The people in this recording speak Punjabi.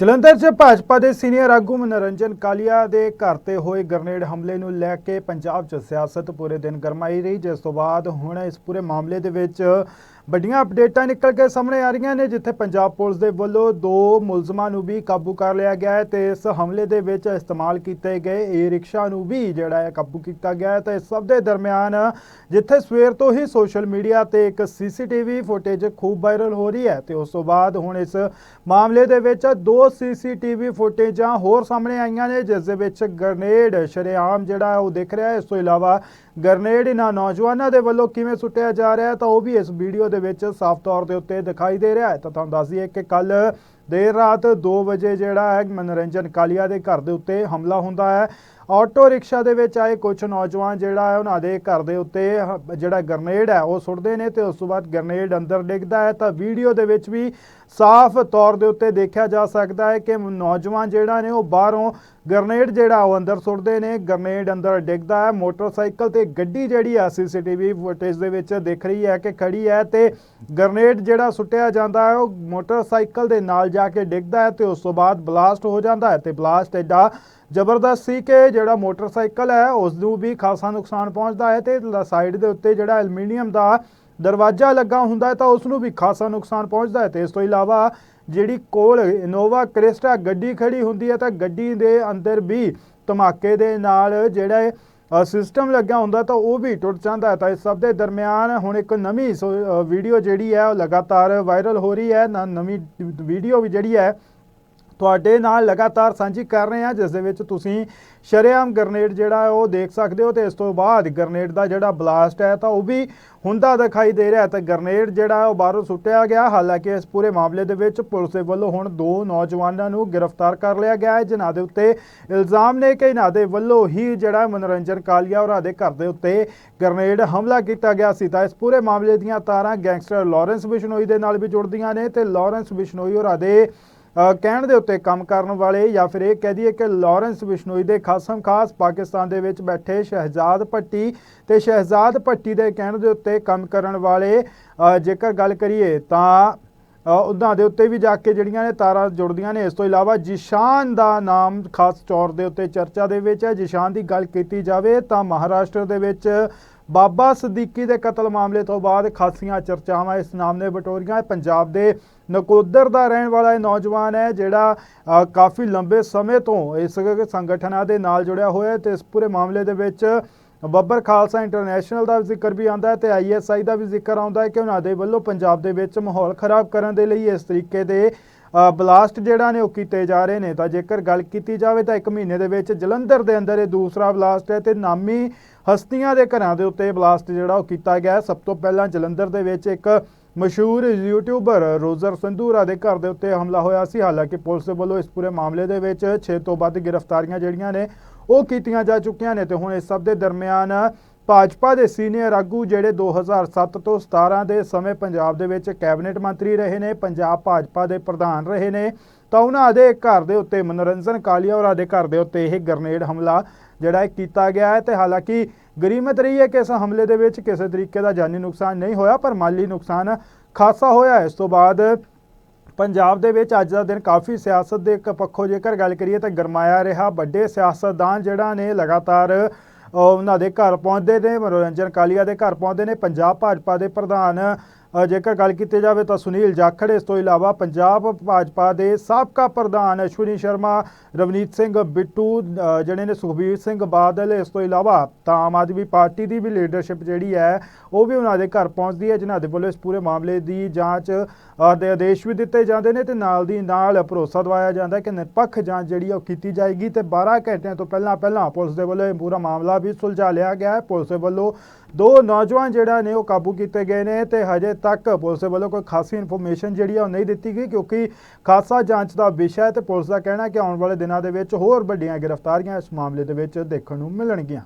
ਜਲੰਧਰ 'ਚ ਭਾਜਪਾ ਦੇ ਸੀਨੀਅਰ ਆਗੂ ਮਨੋਰੰਜਨ ਕਾਲੀਆ ਦੇ ਘਰ ਤੇ ਹੋਏ ਗ੍ਰਨੇਡ ਹਮਲੇ ਨੂੰ ਲੈ ਕੇ ਪੰਜਾਬ 'ਚ ਸਿਆਸਤ ਪੂਰੇ ਦਿਨ ਗਰਮਾਈ ਰਹੀ, ਜਿਸ ਤੋਂ ਬਾਅਦ ਹੁਣ ਇਸ ਪੂਰੇ ਮਾਮਲੇ ਦੇ ਵਿੱਚ ਵੱਡੀਆਂ ਅਪਡੇਟਾਂ ਨਿਕਲ ਕੇ ਸਾਹਮਣੇ ਆ ਰਹੀਆਂ ਨੇ, ਜਿੱਥੇ ਪੰਜਾਬ ਪੁਲਿਸ ਦੇ ਵੱਲੋਂ ਦੋ ਮੁਲਜ਼ਮਾਂ ਨੂੰ ਵੀ ਕਾਬੂ ਕਰ ਲਿਆ ਗਿਆ ਹੈ ਤੇ ਇਸ ਹਮਲੇ ਦੇ ਵਿੱਚ ਇਸਤੇਮਾਲ ਕੀਤੇ ਗਏ ਏ ਰਿਕਸ਼ਾ ਨੂੰ ਵੀ ਜਿਹੜਾ ਹੈ ਕਾਬੂ ਕੀਤਾ ਗਿਆ ਹੈ। ਤੇ ਇਸ ਸਭ ਦੇ ਦਰਮਿਆਨ ਜਿੱਥੇ ਸਵੇਰ ਤੋਂ ਹੀ ਸੋਸ਼ਲ ਮੀਡੀਆ ਤੇ ਇੱਕ ਸੀਸੀਟੀਵੀ ਫੁਟੇਜ ਖੂਬ ਵਾਇਰਲ ਹੋ ਰਹੀ ਹੈ ਤੇ ਉਸ ਤੋਂ ਬਾਅਦ ਹੁਣ ਇਸ ਮਾਮਲੇ ਦੇ ਵਿੱਚ ਦੋ ਸੀਸੀਟੀਵੀ ਫੁਟੇਜਾਂ ਹੋਰ ਸਾਹਮਣੇ ਆਈਆਂ ਨੇ, ਜਿਸ ਦੇ ਵਿੱਚ ਗ੍ਰਨੇਡ ਸ਼ਰੇਆਮ ਜਿਹੜਾ ਉਹ ਦਿਖ ਰਿਹਾ ਹੈ। ਇਸ ਤੋਂ ਇਲਾਵਾ ਗ੍ਰਨੇਡ ਇਹਨਾਂ ਨੌਜਵਾਨਾਂ ਦੇ ਵੱਲੋਂ ਕਿਵੇਂ ਸੁੱਟਿਆ ਜਾ ਰਿਹਾ ਤਾਂ ਉਹ ਵੀ ਇਸ ਵੀਡੀਓ ਦੇ ਵਿੱਚ ਸਾਫ਼ ਤੌਰ ਦੇ ਉੱਤੇ ਦਿਖਾਈ ਦੇ ਰਿਹਾ ਹੈ। ਤਾਂ ਤੁਹਾਨੂੰ ਦੱਸ ਦਈਏ ਕਿ ਕੱਲ ਦੇਰ ਰਾਤ 2 ਵਜੇ ਜਿਹੜਾ ਹੈ ਮਨੋਰੰਜਨ ਕਾਲੀਆ ਦੇ ਘਰ ਦੇ ਉੱਤੇ ਹਮਲਾ ਹੁੰਦਾ ਹੈ। ਆਟੋ ਰਿਕਸ਼ਾ ਦੇ ਵਿੱਚ ਆਏ ਕੁਝ ਨੌਜਵਾਨ ਜਿਹੜਾ ਹੈ ਉਹਨਾਂ ਦੇ ਘਰ ਦੇ ਉੱਤੇ ਜਿਹੜਾ ਗਰਨੇਡ ਹੈ ਉਹ ਸੁੱਟਦੇ ਨੇ ਤੇ ਉਸ ਤੋਂ ਬਾਅਦ ਗਰਨੇਡ ਅੰਦਰ ਡਿੱਗਦਾ ਹੈ ਤਾਂ ਵੀਡੀਓ ਦੇ ਵਿੱਚ ਵੀ ਸਾਫ਼ ਤੌਰ ਦੇ ਉੱਤੇ ਦੇਖਿਆ ਜਾ ਸਕਦਾ ਹੈ ਕਿ ਨੌਜਵਾਨ ਜਿਹੜਾ ਨੇ ਉਹ ਬਾਹਰੋਂ ਗਰਨੇਡ ਜਿਹੜਾ ਉਹ ਅੰਦਰ ਸੁੱਟਦੇ ਨੇ, ਗਰਨੇਡ ਅੰਦਰ ਡਿੱਗਦਾ ਹੈ। ਮੋਟਰਸਾਈਕਲ ਤੇ ਗੱਡੀ ਜਿਹੜੀ ਆ ਸੀਸੀਟੀਵੀ ਫੁਟੇਜ ਦੇ ਵਿੱਚ ਦਿਖ ਰਹੀ ਹੈ ਕਿ ਖੜੀ ਹੈ ਤੇ ਗਰਨੇਡ ਜਿਹੜਾ ਸੁੱਟਿਆ ਜਾਂਦਾ ਹੈ ਉਹ ਮੋਟਰਸਾਈਕਲ ਦੇ ਨਾਲ ਜਾ ਕੇ ਡਿੱਗਦਾ ਹੈ ਤੇ ਉਸ ਤੋਂ ਬਾਅਦ ਬਲਾਸਟ ਹੋ ਜਾਂਦਾ ਹੈ ਤੇ ਬਲਾਸਟ ਐਡਾ ਜ਼ਬਰਦਸਤ ਸੀ ਕਿ ਜਿਹੜਾ ਮੋਟਰਸਾਈਕਲ ਹੈ, ਉਸ ਨੂੰ ਵੀ ਖਾਸਾ ਨੁਕਸਾਨ ਪਹੁੰਚਦਾ ਹੈ ਤੇ ਸਾਈਡ ਦੇ ਉੱਤੇ ਜਿਹੜਾ ਐਲੂਮੀਨੀਅਮ ਦਾ ਦਰਵਾਜ਼ਾ ਲੱਗਾ ਹੁੰਦਾ ਹੈ ਤਾਂ ਉਸ ਨੂੰ ਵੀ ਖਾਸਾ ਨੁਕਸਾਨ ਪਹੁੰਚਦਾ ਹੈ ਤੇ ਇਸ ਤੋਂ ਇਲਾਵਾ ਜਿਹੜੀ ਕੋਲ ਇਨੋਵਾ ਕ੍ਰਿਸਟਾ ਗੱਡੀ ਖੜੀ ਹੁੰਦੀ ਹੈ ਤਾਂ ਗੱਡੀ ਦੇ ਅੰਦਰ ਵੀ ਧਮਾਕੇ ਦੇ ਨਾਲ ਜਿਹੜਾ ਸਿਸਟਮ ਲੱਗਿਆ ਹੁੰਦਾ ਤਾਂ ਉਹ ਵੀ ਟੁੱਟ ਜਾਂਦਾ ਤਾਂ ਇਸ ਸਭ ਦੇ ਦਰਮਿਆਨ ਹੁਣ ਇੱਕ ਨਵੀਂ ਵੀਡੀਓ ਜਿਹੜੀ ਹੈ ਉਹ ਲਗਾਤਾਰ ਵਾਇਰਲ ਹੋ ਰਹੀ ਹੈ। ਨਾ- ਨਵੀਂ ਵੀਡੀਓ ਵੀ ਜਿਹੜੀ ਹੈ ਤੁਹਾਡੇ ਨਾਲ ਲਗਾਤਾਰ ਸਾਂਝੀ ਕਰ ਰਹੇ ਹਾਂ, ਜਿਸ ਦੇ ਵਿੱਚ ਤੁਸੀਂ ਸ਼ਰੇਆਮ ਗ੍ਰਨੇਡ ਜਿਹੜਾ ਉਹ ਦੇਖ ਸਕਦੇ ਹੋ ਤੇ ਇਸ ਤੋਂ ਬਾਅਦ ਗ੍ਰਨੇਡ ਦਾ ਜਿਹੜਾ ਬਲਾਸਟ ਹੈ ਤਾਂ ਉਹ ਵੀ ਹੁੰਦਾ ਦਿਖਾਈ ਦੇ ਰਿਹਾ ਹੈ। ਤੇ ਗ੍ਰਨੇਡ ਜਿਹੜਾ ਉਹ ਬਾਹਰੋਂ ਸੁੱਟਿਆ ਗਿਆ। ਹਾਲਾਂਕਿ ਇਸ ਪੂਰੇ ਮਾਮਲੇ ਦੇ ਵਿੱਚ ਪੁਲਿਸ ਦੇ ਵੱਲੋਂ ਹੁਣ ਦੋ ਨੌਜਵਾਨਾਂ ਨੂੰ ਗ੍ਰਿਫਤਾਰ ਕਰ ਲਿਆ ਗਿਆ ਹੈ, ਜਿਨ੍ਹਾਂ ਦੇ ਉੱਤੇ ਇਲਜ਼ਾਮ ਨੇ ਕਿ ਇਹਨਾਂ ਦੇ ਵੱਲੋਂ ਹੀ ਜਿਹੜਾ ਮਨੋਰੰਜਨ ਕਾਲੀਆ ਹੋਰਾਂ ਦੇ ਘਰ ਦੇ ਉੱਤੇ ਗ੍ਰਨੇਡ ਹਮਲਾ ਕੀਤਾ ਗਿਆ ਸੀ। ਤਾਂ ਇਸ ਪੂਰੇ ਮਾਮਲੇ ਦੀਆਂ ਤਾਰਾਂ ਗੈਂਗਸਟਰ ਲਾਰੈਂਸ ਬਿਸ਼ਨੋਈ ਦੇ ਨਾਲ ਵੀ ਜੁੜਦੀਆਂ ਨੇ ਤੇ ਲਾਰੈਂਸ ਬਿਸ਼ਨੋਈ ਹੋਰਾਂ ਦੇ ਕਹਿਣ ਦੇ ਉੱਤੇ ਕੰਮ ਕਰਨ ਵਾਲੇ ਜਾਂ ਫਿਰ ਇਹ ਕਹਿ ਦਈਏ ਕਿ ਲਾਰੈਂਸ ਬਿਸ਼ਨੋਈ ਦੇ ਖਾਸਮ ਖਾਸ ਪਾਕਿਸਤਾਨ ਦੇ ਵਿੱਚ ਬੈਠੇ ਸ਼ਹਿਜ਼ਾਦ ਭੱਟੀ ਤੇ ਸ਼ਹਿਜ਼ਾਦ ਭੱਟੀ ਦੇ ਕਹਿਣ ਦੇ ਉੱਤੇ ਕੰਮ ਕਰਨ ਵਾਲੇ ਜੇਕਰ ਗੱਲ ਕਰੀਏ ਤਾਂ ਅ, ਉਹਨਾਂ ਦੇ ਉੱਤੇ ਵੀ ਜਾ ਕੇ ਜਿਹੜੀਆਂ ਨੇ ਤਾਰਾਂ ਜੁੜਦੀਆਂ ਨੇ। ਇਸ ਤੋਂ ਇਲਾਵਾ ਜਿਸ਼ਾਨ ਦਾ ਨਾਮ ਖਾਸ ਤੌਰ ਦੇ ਉੱਤੇ ਚਰਚਾ ਦੇ ਵਿੱਚ ਹੈ। ਜਿਸ਼ਾਨ ਦੀ ਗੱਲ ਕੀਤੀ ਜਾਵੇ ਤਾਂ ਮਹਾਰਾਸ਼ਟਰ ਦੇ ਵਿੱਚ ਬਾਬਾ ਸਦੀਕੀ ਦੇ ਕਤਲ ਮਾਮਲੇ ਤੋਂ ਬਾਅਦ ਖਾਸੀਆਂ ਚਰਚਾਵਾਂ ਇਸ ਨਾਮ ਨੇ ਬਟੋਰੀਆਂ। ਪੰਜਾਬ ਦੇ ਨਕੋਦਰ ਦਾ ਰਹਿਣ ਵਾਲਾ ਇਹ ਨੌਜਵਾਨ ਹੈ ਜਿਹੜਾ ਕਾਫੀ ਲੰਬੇ ਸਮੇਂ ਤੋਂ ਇਸ ਸੰਗਠਨਾਂ ਦੇ ਨਾਲ ਜੁੜਿਆ ਹੋਇਆ ਹੈ ਤੇ ਇਸ ਪੂਰੇ ਮਾਮਲੇ ਦੇ ਵਿੱਚ ਬੱਬਰ ਖਾਲਸਾ ਇੰਟਰਨੈਸ਼ਨਲ ਦਾ ਜ਼ਿਕਰ ਵੀ ਆਉਂਦਾ ਹੈ ਤੇ ਆਈਐਸਆਈ ਦਾ ਵੀ ਜ਼ਿਕਰ ਆਉਂਦਾ ਹੈ ਕਿ ਉਹਨਾਂ ਦੇ ਵੱਲੋਂ ਪੰਜਾਬ ਦੇ ਵਿੱਚ ਮਾਹੌਲ ਖਰਾਬ ਕਰਨ ਦੇ ਲਈ ਇਸ ਤਰੀਕੇ ਦੇ ਬਲਾਸਟ ਜਿਹੜਾ ਨੇ ਉਹ ਕੀਤੇ ਜਾ ਰਹੇ ਨੇ। ਤਾਂ ਜੇਕਰ ਗੱਲ ਕੀਤੀ ਜਾਵੇ ਤਾਂ ਇੱਕ ਮਹੀਨੇ ਦੇ ਵਿੱਚ ਜਲੰਧਰ ਦੇ ਅੰਦਰ ਇਹ ਦੂਸਰਾ ਬਲਾਸਟ ਹੈ ਤੇ ਨਾਮੀ ਹਸਤੀਆਂ ਦੇ ਘਰਾਂ ਦੇ ਉੱਤੇ ਬਲਾਸਟ ਜਿਹੜਾ ਉਹ ਕੀਤਾ ਗਿਆ ਸਭ ਤੋਂ ਪਹਿਲਾਂ ਜਲੰਧਰ ਦੇ ਵਿੱਚ ਇੱਕ ਮਸ਼ਹੂਰ ਯੂਟਿਊਬਰ ਰੋਜ਼ਰ ਸੰਧੂਰਾ ਦੇ ਘਰ ਦੇ ਉੱਤੇ ਹਮਲਾ ਹੋਇਆ ਸੀ। ਹਾਲਾਂਕਿ ਪੁਲਿਸ ਵੱਲੋਂ ਇਸ ਪੂਰੇ ਮਾਮਲੇ ਦੇ ਵਿੱਚ 6 ਤੋਂ ਵੱਧ ਗ੍ਰਿਫਤਾਰੀਆਂ ਜਿਹੜੀਆਂ ਨੇ ਉਹ ਕੀਤੀਆਂ ਜਾ ਚੁੱਕੀਆਂ ਨੇ ਤੇ ਹੁਣ ਇਸ ਸਭ ਦੇ ਦਰਮਿਆਨ ਭਾਜਪਾ ਦੇ ਸੀਨੀਅਰ ਆਗੂ ਜਿਹੜੇ 2007 ਤੋਂ 17 ਦੇ ਸਮੇਂ ਪੰਜਾਬ ਦੇ ਵਿੱਚ ਕੈਬਨਿਟ ਮੰਤਰੀ ਰਹੇ ਨੇ, ਪੰਜਾਬ ਭਾਜਪਾ ਦੇ ਪ੍ਰਧਾਨ ਰਹੇ ਨੇ, ਤਾਂ ਉਹਨਾਂ ਦੇ ਘਰ ਦੇ ਉੱਤੇ ਮਨੋਰੰਜਨ ਕਾਲੀਆ ਹੋਰਾਂ ਦੇ ਘਰ ਦੇ ਉੱਤੇ ਇਹ ਗ੍ਰਨੇਡ ਹਮਲਾ ਜਿਹੜਾ ਕੀਤਾ ਗਿਆ ਹੈ ਤੇ ਹਾਲਾਂਕਿ ਗਰੀਮਤ ਰਹੀ ਹੈ ਕਿ ਇਸ ਹਮਲੇ ਦੇ ਵਿੱਚ ਕਿਸੇ ਤਰੀਕੇ ਦਾ ਜਾਨੀ ਨੁਕਸਾਨ ਨਹੀਂ ਹੋਇਆ, ਪਰ ਮਾਲੀ ਨੁਕਸਾਨ ਖਾਸਾ ਹੋਇਆ ਇਸ ਤੋਂ ਬਾਅਦ ਪੰਜਾਬ ਦੇ ਵਿੱਚ ਅੱਜ ਦਾ ਦਿਨ ਕਾਫੀ ਸਿਆਸਤ ਦੇ ਇੱਕ ਪੱਖੋਂ ਜੇਕਰ ਗੱਲ ਕਰੀਏ ਤਾਂ ਗਰਮਾਇਆ ਰਿਹਾ। ਵੱਡੇ ਸਿਆਸਤਦਾਨ ਜਿਹੜਾ ਨੇ ਲਗਾਤਾਰ ਉਹਨਾਂ ਦੇ ਘਰ ਪਹੁੰਚਦੇ ਨੇ, ਮਨੋਰੰਜਨ ਕਾਲੀਆ ਦੇ ਘਰ ਪਹੁੰਚਦੇ ਨੇ, ਪੰਜਾਬ ਭਾਜਪਾ ਦੇ ਪ੍ਰਧਾਨ ਜੇਕਰ ਗੱਲ ਕੀਤੀ ਜਾਵੇ ਤਾਂ ਸੁਨੀਲ ਜਾਖੜ ਇਸ ਤੋਂ ਇਲਾਵਾ ਪੰਜਾਬ ਭਾਜਪਾ ਦੇ ਸਾਬਕਾ ਪ੍ਰਧਾਨ ਅਸ਼ਵਨੀ ਸ਼ਰਮਾ, ਰਵਨੀਤ ਸਿੰਘ ਬਿੱਟੂ ਜਿਹੜੇ ਨੇ ਸੁਖਬੀਰ ਸਿੰਘ ਬਾਦਲ, ਇਸ ਤੋਂ ਇਲਾਵਾ ਤਾਂ ਆਮ ਆਦਮੀ ਪਾਰਟੀ ਦੀ ਵੀ ਲੀਡਰਸ਼ਿਪ ਜਿਹੜੀ ਹੈ, ਉਹ ਵੀ ਉਹਨਾਂ ਦੇ ਘਰ ਪਹੁੰਚਦੀ ਹੈ, ਜਿਨ੍ਹਾਂ ਦੇ ਵੱਲੋਂ ਇਸ ਪੂਰੇ ਮਾਮਲੇ ਦੀ ਜਾਂਚ ਦੇ ਆਦੇਸ਼ ਵੀ ਦਿੱਤੇ ਜਾਂਦੇ ਨੇ ਤੇ ਨਾਲ ਦੀ ਨਾਲ ਭਰੋਸਾ ਦਵਾਇਆ ਜਾਂਦਾ ਹੈ ਕਿ ਨਿਰਪੱਖ ਜਾਂਚ ਜਿਹੜੀ ਹੈ ਉਹ ਕੀਤੀ ਜਾਏਗੀ ਤੇ 12 ਘੰਟਿਆਂ ਤੋਂ ਪਹਿਲਾਂ ਪਹਿਲਾਂ ਪੁਲਿਸ ਦੇ ਵੱਲੋਂ ਇਹ ਪੂਰਾ ਮਾਮਲਾ ਵੀ ਸੁਲਝਾ ਲਿਆ ਗਿਆ ਹੈ। ਪੁਲਿਸ ਵੱਲੋਂ ਦੋ ਨੌਜਵਾਨ ਜਿਹੜਾ ਨੇ ਉਹ ਕਾਬੂ ਕੀਤੇ ਗਏ ਨੇ ਤੇ ਹਜੇ ਤੱਕ ਪੁਲਿਸ ਵੱਲੋਂ ਕੋਈ ਖਾਸੀ ਇਨਫੋਰਮੇਸ਼ਨ ਜਿਹੜੀ ਆ ਉਹ ਨਹੀਂ ਦਿੱਤੀ ਗਈ, ਕਿਉਂਕਿ ਖਾਸਾ ਜਾਂਚ ਦਾ ਵਿਸ਼ਾ ਹੈ ਤੇ ਪੁਲਿਸ ਦਾ ਕਹਿਣਾ ਹੈ ਕਿ ਆਉਣ ਵਾਲੇ ਦਿਨਾਂ ਦੇ ਵਿੱਚ ਹੋਰ ਵੱਡੀਆਂ ਗ੍ਰਿਫਤਾਰੀਆਂ ਇਸ ਮਾਮਲੇ ਦੇ ਵਿੱਚ ਦੇਖਣ ਨੂੰ ਮਿਲਣਗੀਆਂ।